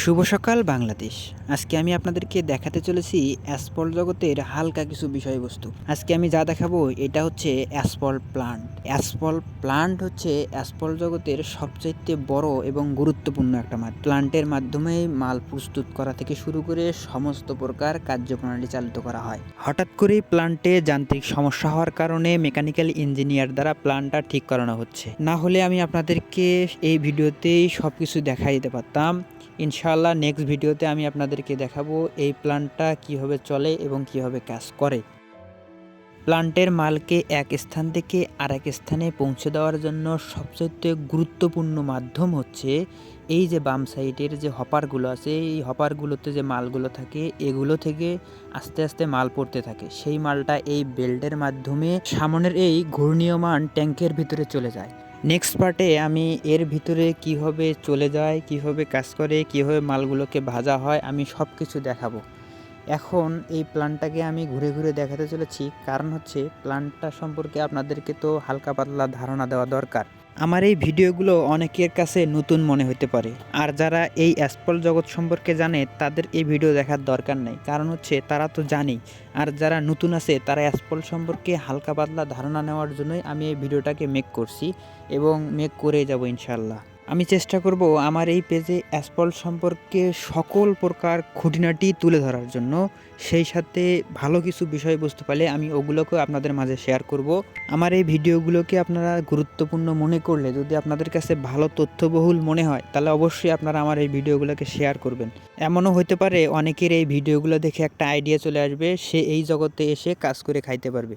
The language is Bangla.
শুভ সকাল বাংলাদেশ। আজকে আমি আপনাদেরকে দেখাতে চলেছি অ্যাসপল জগতের হালকা কিছু বিষয়বস্তু। আজকে আমি যা দেখাবো, এটা হচ্ছে অ্যাসপল প্লান্ট। অ্যাসপল প্লান্ট হচ্ছে অ্যাসপল জগতের সবচাইতে বড় এবং গুরুত্বপূর্ণ একটা মাঠ প্লান্টের মাধ্যমে মাল প্রস্তুত করা থেকে শুরু করে সমস্ত প্রকার কার্যপ্রণালী চালিত করা হয়। হঠাৎ করেই প্লান্টে যান্ত্রিক সমস্যা হওয়ার কারণে মেকানিক্যাল ইঞ্জিনিয়ার দ্বারা প্লান্টটা ঠিক করানো হচ্ছে। না হলে আমি আপনাদেরকে এই ভিডিওতেই সব কিছু দেখাই দিতে পারতাম। ইনশাআল্লাহ নেক্সট ভিডিওতে আমি আপনাদেরকে দেখাবো এই প্ল্যান্টটা কীভাবে চলে এবং কীভাবে কাজ করে। প্লান্টের মালকে এক স্থান থেকে আরেক স্থানে পৌঁছে দেওয়ার জন্য সবচেয়ে গুরুত্বপূর্ণ মাধ্যম হচ্ছে এই যে বাম সাইডের যে হপারগুলো আছে, এই হপারগুলোতে যে মালগুলো থাকে, এগুলো থেকে আস্তে আস্তে মাল পড়তে থাকে। সেই মালটা এই বেল্টের মাধ্যমে সামনের এই ঘূর্ণীয়মান ট্যাঙ্কের ভিতরে চলে যায়। নেক্সট পার্টে আমি এর ভিতরে কীভাবে চলে যায়, কীভাবে কাজ করে, কীভাবে মালগুলোকে ভাজা হয়, আমি সব কিছু দেখাবো। এখন এই প্ল্যানটাকে আমি ঘুরে ঘুরে দেখাতে চলেছি। কারণ হচ্ছে প্ল্যানটা সম্পর্কে আপনাদেরকে তো হালকা পাতলা ধারণা দেওয়া দরকার। আমার এই ভিডিওগুলো অনেকের কাছে নতুন মনে হতে পারে। আর যারা এই অ্যাসপল জগৎ সম্পর্কে জানে, তাদের এই ভিডিও দেখার দরকার নেই। কারণ হচ্ছে, তারা তো জানেই। আর যারা নতুন আছে, তারা অ্যাসপল সম্পর্কে হালকা পাতলা ধারণা নেওয়ার জন্যই আমি এই ভিডিওটাকে মেক করছি এবং মেক করে যাব ইনশাল্লাহ আমি চেষ্টা করব আমার এই পেজে অ্যাসপল সম্পর্কে সকল প্রকার খুঁটিনাটি তুলে ধরার জন্য। সেই সাথে ভালো কিছু বিষয়বস্তু পেলে আমি ওগুলোকেও আপনাদের মাঝে শেয়ার করব। আমার এই ভিডিওগুলোকে আপনারা গুরুত্বপূর্ণ মনে করলে যদি আপনাদের কাছে ভালো তথ্যবহুল মনে হয়, তাহলে অবশ্যই আপনারা আমার এই ভিডিওগুলোকে শেয়ার করবেন। এমনও হতে পারে অনেকের এই ভিডিওগুলো দেখে একটা আইডিয়া চলে আসবে, সে এই জগতে এসে কাজ করে খাইতে পারবে।